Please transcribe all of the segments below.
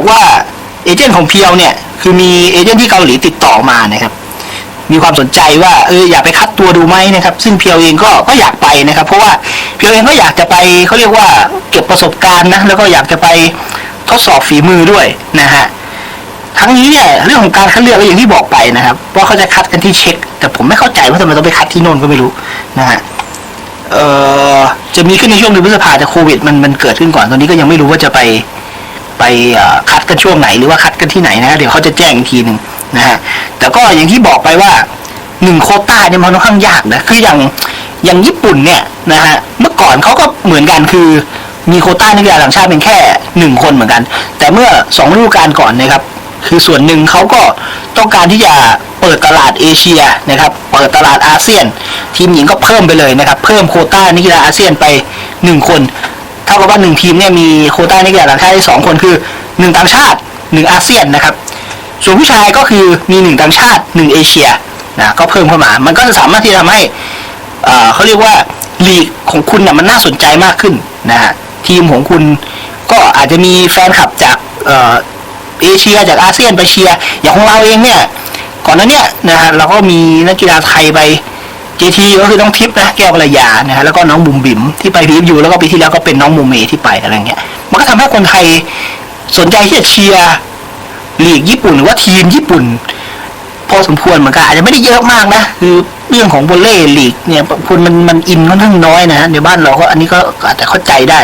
บอกว่าเอเจนต์ของเพียวเนี่ยคือมีเอเจนต์ที่เกาหลีติดต่อมานะครับ มีความสนใจว่าเอออยากไปคัดตัวดูไหมนะครับ ซึ่งเพียวเองก็ก็อยากไปนะครับ เพราะว่าเพียวเองก็อยากจะไปเขาเรียกว่าเก็บประสบการณ์นะแล้วก็อยากจะไปทดสอบฝีมือด้วยนะฮะทั้งนี้เนี่ยเรื่องของการคัดเลือกก็อย่างที่บอกไปนะครับว่าเขาจะคัดกันที่เช็ค แต่ผมไม่เข้าใจว่าทำไมต้องไปคัดที่โน่นก็ไม่รู้นะฮะเอ่อจะมีขึ้นในช่วงเดือนพฤษภาแต่โควิดมันมันเกิดขึ้นก่อนตอนนี้ก็ยังไม่รู้ว่าจะไป ไปคัดกันช่วงไหนหรือว่าคัดกันที่ไหนนะเดี๋ยวเขาจะแจ้งอีกทีหนึ่งนะฮะแต่ก็อย่างที่บอกไปว่าหนึ่งโคต้าเนี่ยมันค่อนข้างยากนะคืออย่างอย่างญี่ปุ่นเนี่ยนะฮะเมื่อก่อนเขาก็เหมือนกันคือมีโคต้านักกีฬาต่างชาติเป็นแค่หนึ่งคนเหมือนกัน แต่เมื่อสองฤดูกาลก่อนนะครับ คือส่วนหนึ่งเขาก็ต้องการที่จะเปิดตลาดเอเชียนะครับ เปิดตลาดอาเซียน ทีมหญิงก็เพิ่มไปเลยนะครับ เพิ่มโคต้านักกีฬาอาเซียนไปหนึ่งคน ท่ากับว่าหนึ่งทีมเนี่ยมีโคต้านักกีฬาต่างชาติได้สองคนคือหนึ่งต่างชาติหนึ่งอาเซียนนะครับ ส่วนผู้ชายก็คือมีหนึ่งต่างชาติหนึ่งเอเชียนะก็เพิ่มเข้ามา มันก็จะสามารถที่จะทำให้เขาเรียกว่าลีกของคุณเนี่ยมันน่าสนใจมากขึ้นนะฮะทีมของคุณก็อาจจะมีแฟนคลับจากเอเชียจากอาเซียนไปเชียร์อย่างของเราเองเนี่ยก่อนหน้านี้นะฮะเราก็มีนักกีฬาไทยไป เจทีก็คือน้องทิพย์นะแก้วกัลยานะฮะแล้วก็น้องบุ๋มบิ๋มที่ไปพีฟยูแล้วก็ปีที่แล้วก็เป็นน้องโมเมที่ไปอะไรเงี้ย มันก็ทำให้คนไทยสนใจที่จะเชียร์ลีกญี่ปุ่นหรือว่าทีมญี่ปุ่น พอสมควรเหมือนกันอาจจะไม่ได้เยอะมากนะคือเรื่องของวอลเล่ลีกเนี่ยคนมันมันอินค่อนข้างน้อยนะฮะในบ้านเราก็อันนี้ก็อาจจะเข้าใจได้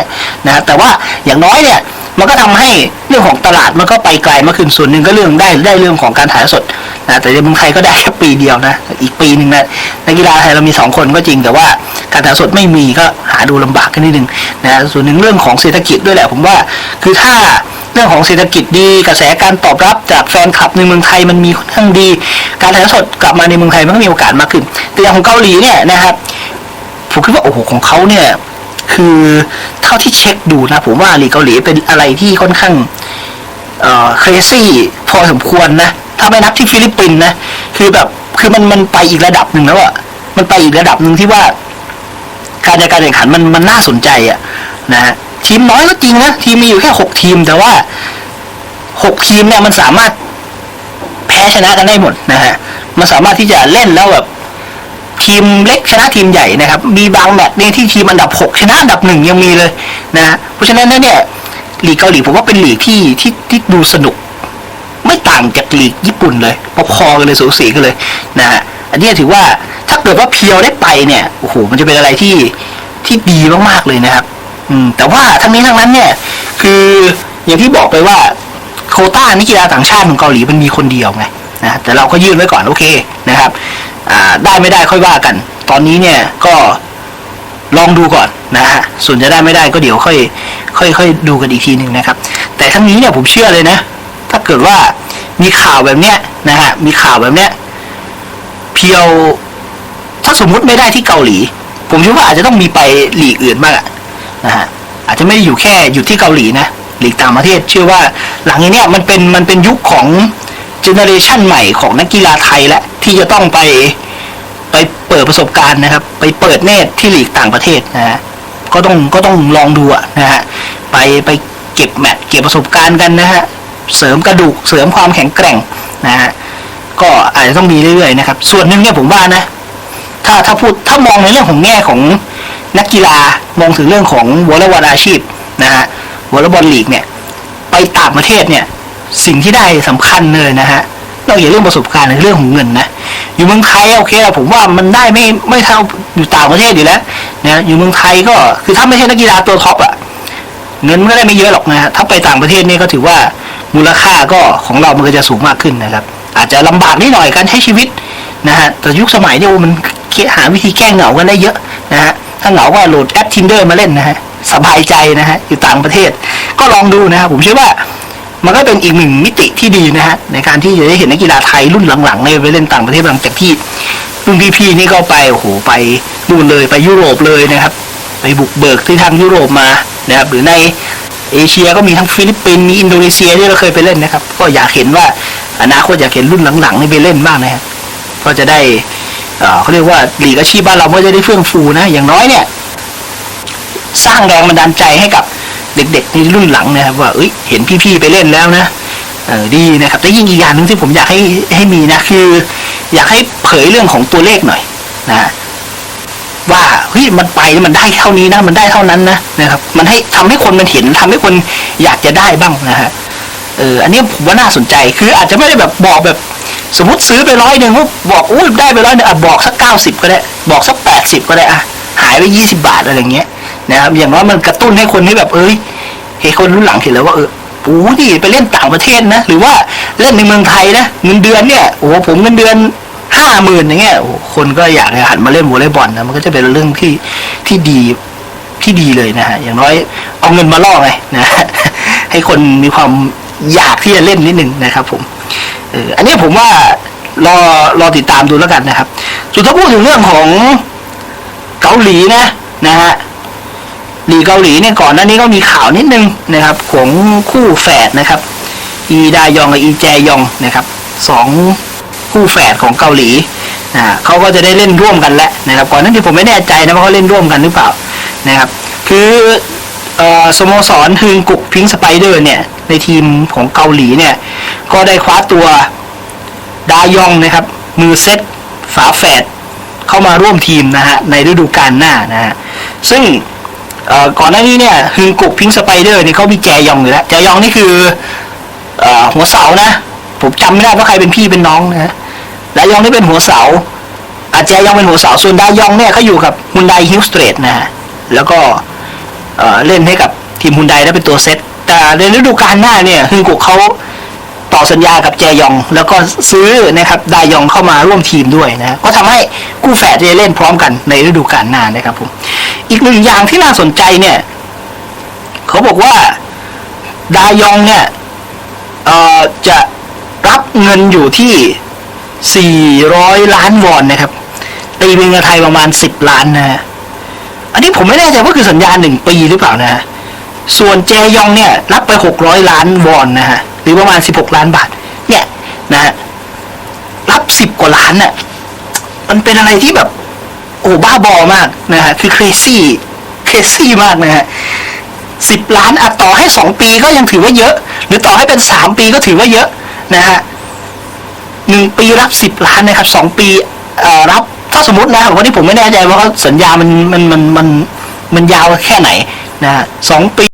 นะฮะแต่ว่าอย่างน้อยเนี่ยมันก็ทำให้เรื่องของตลาดมันก็ไปไกลมากขึ้นส่วนหนึ่งก็เรื่องได้ได้เรื่องของการถ่ายสด นะแต่ในเมืองไทยก็ได้แค่ปีเดียวนะ อีกปีหนึ่งนะนักกีฬาไทยเรามีสองคนก็จริงแต่ว่าการถ่ายสดไม่มีก็หาดูลำบากกันนิดนึงนะส่วนหนึ่งเรื่องของเศรษฐกิจด้วยแหละผมว่า คือถ้าเรื่องของเศรษฐกิจดีกระแสการตอบรับจากแฟนคลับในเมืองไทยมันมีค่อนข้างดี การถ่ายสดกลับมาในเมืองไทยมันก็มีโอกาสมากขึ้น แต่อย่างของเกาหลีเนี่ยนะครับผมคิดว่าโอ้โหของเขาเนี่ยคือเท่าที่เช็คดูนะผมว่าลีกเกาหลีเป็นอะไรที่ค่อนข้างเอ่อ crazy พอสมควรนะ ถ้าไม่นับที่ฟิลิปปินส์นะคือแบบคือมันมันไปอีกระดับหนึ่งแล้วอะมันไปอีกระดับหนึ่งที่ว่า การจัดการแข่งขันมันมันน่าสนใจอะนะฮะทีมน้อยก็จริงนะทีมมีอยู่แค่หกทีมแต่ว่าหกทีมเนี่ยมันสามารถแพ้ชนะกันได้หมดนะฮะมันสามารถที่จะเล่นแล้วแบบทีมเล็กชนะทีมใหญ่นะครับ มีบางแมตช์นี่ที่ทีมอันดับ 6 ชนะอันดับหนึ่งยังมีเลยนะ เพราะฉะนั้นเนี่ยหลีกเกาหลีผมว่าเป็นหลีกที่ที่ที่ดูสนุก ไม่ต่างจากลีกญี่ปุ่นเลยพอๆกันเลยสูสีกันเลยนะฮะอันนี้ถือว่าถ้าเกิดว่าเพียวได้ไปเนี่ยโอ้โหมันจะเป็นอะไรที่ที่ดีมากๆเลยนะครับ อืมแต่ว่าทั้งนี้ทั้งนั้นเนี่ย คืออย่างที่บอกไปว่าโคต้านักกีฬาต่างชาติของเกาหลีมันมีคนเดียวไงนะแต่เราก็ยื่นไว้ก่อนโอเคนะครับ อ่าได้ไม่ได้ค่อยว่ากัน ตอนนี้เนี่ยก็ลองดูก่อนนะฮะส่วนจะได้ไม่ได้ก็เดี๋ยวค่อย ค่อยค่อยดูกันอีกทีหนึ่งนะครับ แต่ทั้งนี้เนี่ยผมเชื่อเลยนะ ถ้าเกิดว่ามีข่าวแบบเนี้ยนะฮะมีข่าวแบบเนี้ยเพียวถ้าสมมุติไม่ได้ที่เกาหลี ผมเชื่อว่าอาจจะต้องมีไปหลีกอื่นบ้างนะฮะอาจจะไม่ได้อยู่แค่อยู่ที่เกาหลีนะหลีกต่างประเทศ เชื่อว่าหลังนี้เนี่ยมันเป็นมันเป็นยุคของเจเนอเรชันใหม่ของนักกีฬาไทยและที่จะต้องไปไปเปิดประสบการณ์นะครับ ไปเปิดเนตรที่หลีกต่างประเทศนะฮะก็ต้องก็ต้องลองดูอะนะฮะไปไปเก็บแมตช์เก็บประสบการณ์กันนะฮะ เสริมกระดูกเสริมความแข็งแกร่งนะฮะก็อาจจะต้องมีเรื่อยๆนะครับ ส่วนหนึ่งเนี่ยผมว่านะ ถ้าถ้าพูดถ้ามองในเรื่องของแง่ของนักกีฬามองถึงเรื่องของวอลเลย์บอลอาชีพนะฮะวอลเลย์บอลลีกเนี่ย ไปต่างประเทศเนี่ย สิ่งที่ได้สำคัญเลยนะฮะนอกจากเรื่องประสบการณ์ในเรื่องของเงินนะอยู่เมืองไทยโอเคอะผมว่ามันได้ไม่ไม่เท่าอยู่ต่างประเทศอยู่แล้วนะอยู่เมืองไทยก็คือถ้าไม่ใช่นักกีฬาตัวท็อปอะเงินมันก็ได้ไม่เยอะหรอกนะฮะถ้าไปต่างประเทศนี่ก็ถือว่า มูลค่าก็ของเรามันก็จะสูงมากขึ้นนะครับ อาจจะลำบากนิดหน่อยการใช้ชีวิตนะฮะแต่ยุคสมัยเนี่ยมันหาวิธีแก้เหงากันได้เยอะนะฮะถ้าเหงาก็โหลดแอป tinder มาเล่นนะฮะสบายใจนะฮะอยู่ต่างประเทศ ก็ลองดูนะครับผมเชื่อว่ามันก็เป็นอีกหนึ่งมิติที่ดีนะฮะในการที่จะได้เห็นนักกีฬาไทยรุ่นหลังๆเนี่ยไปเล่นต่างประเทศหลังจากที่รุ่นพี่ๆนี่ก็ไปโอ้โหไปนู่นเลยไปยุโรปเลยนะครับ ไปบุกเบิกที่ทางยุโรปมานะครับหรือใน เอเชียก็มีทั้งฟิลิปปินส์มีอินโดนีเซียที่เราเคยไปเล่นนะครับ ก็อยากเห็นว่าอนาคตอยากเห็นรุ่นหลังๆนี่ไปเล่นบ้างนะฮะก็จะได้เขาเรียกว่าหลีกอาชีพบ้านเราก็จะได้เฟื่องฟูนะ อย่างน้อยเนี่ย สร้างแรงบันดาลใจให้กับเด็กๆในรุ่นหลังนะครับ ว่าเอ้ยเห็นพี่ๆไปเล่นแล้วนะเออดีนะครับแต่ยิ่งอีกอย่างหนึ่งที่ผมอยากให้ให้มีนะคือ อยากให้เผยเรื่องของตัวเลขหน่อยนะ ว่าเฮ้ยมันไปมันได้เท่านี้นะ มันได้เท่านั้นนะนะครับ มันให้ทำให้คนมันเห็นทำให้คนอยากจะได้บ้างนะฮะเอออันนี้ผมว่าน่าสนใจคืออาจจะไม่ได้แบบบอกแบบ สมมติซื้อไปร้อยหนึ่งปุ๊บบอกอุ้ยได้ไปร้อยหนึ่งอะบอกสักเก้าสิบก็ได้ บอกสักแปดสิบก็ได้อะหายไปยี่สิบาทอะไรอย่างเงี้ยนะครับอย่างน้อยมันกระตุ้นให้คนที่แบบเอ้ยเห็นคนรุ่นหลังเห็นแล้วว่าเออโอ้ดิไปเล่นต่างประเทศนะ หรือว่าเล่นในเมืองไทยนะเงินเดือนเนี่ยโอ้ผมเงินเดือน ห้าหมื่นอย่างเงี้ยคนก็อยากจะหันมาเล่นวอลเลย์บอลนะมันก็จะเป็นเรื่องที่ที่ดีที่ดีเลยนะฮะอย่างน้อยเอาเงินมาล่อไงนะให้คนมีความอยากที่จะเล่นนิดนึงนะครับ ผมเอออันนี้ผมว่ารอรอติดตามดูแล้วกันนะครับส่วนถ้ายพูดถึงเรื่องของเกาหลีนะนะฮะลีเกาหลีเนี่ยก่อนหน้านี้ก็มีข่าวนิดนึงนะครับ ของคู่แฝดนะครับ อีดายองกับอีแจยองนะครับสอง คู่แฝดของเกาหลีนะเขาก็จะได้เล่นร่วมกันแล้วนะครับก่อนหน้านี้ผมไม่แน่ใจนะว่าเขาเล่นร่วมกันหรือเปล่านะครับ คืออสโมสรฮึงกุกพิงสไปเดอร์เนี่ยในทีมของเกาหลีเนี่ยก็ได้คว้าตัวดายองนะครับ มือเซตฝาแฝดเข้ามาร่วมทีมนะฮะในฤดูกาลหน้านะฮะซึ่งก่อนหน้านี้เนี่ยฮึงกุกพิงสไปเดอร์เนี่ยเขามีแจยองอยู่แล้วแจยองนี่คือเอ่อหัวเสานะ ผมจำไม่ได้ว่าใครเป็นพี่เป็นน้องนะ ฮะดายองนี่เป็นหัวเสา อาแจยองเป็นหัวเสา ส่วนดายองเนี่ยเขาอยู่กับฮุนไดฮิลสเตรทนะฮะ แล้วก็เล่นให้กับทีมฮุนไดได้เป็นตัวเซต แต่ในฤดูกาลหน้าเนี่ยฮึงกุกเขาต่อสัญญากับแจยอง แล้วก็ซื้อนะครับดายองเข้ามาร่วมทีมด้วยนะก็ทำให้คู่แฝดจะเล่นพร้อมกันในฤดูกาลหน้านะครับผม อีกหนึ่งอย่างที่น่าสนใจเนี่ยเขาบอกว่าดายองเนี่ยจะรับเงินอยู่ที่ 400 ล้านวอนนะครับ ตีเป็นเงินไทยประมาณ 10 ล้านนะฮะ อันนี้ผมไม่แน่ใจว่าคือสัญญาหนึ่งปีหรือเปล่านะฮะ ส่วนเจยองเนี่ย รับไปหกร้อยล้านวอนนะฮะ หรือประมาณสิบหกล้านบาท เนี่ยนะฮะ รับสิบกว่าล้านน่ะ มันเป็นอะไรที่แบบ โอ้บ้าบอมากนะฮะ คือ crazy crazy มากนะฮะสิบล้านอะต่อให้สองปีก็ยังถือว่าเยอะ หรือต่อให้เป็นสามปีก็ถือว่าเยอะนะฮะ หนึ่งปีรับสิบล้านนะครับสองปีรับถ้าสมมตินะวันนี้ผมไม่แน่ใจว่าสัญญามันมันมันมันมันยาวแค่ไหนนะสองปี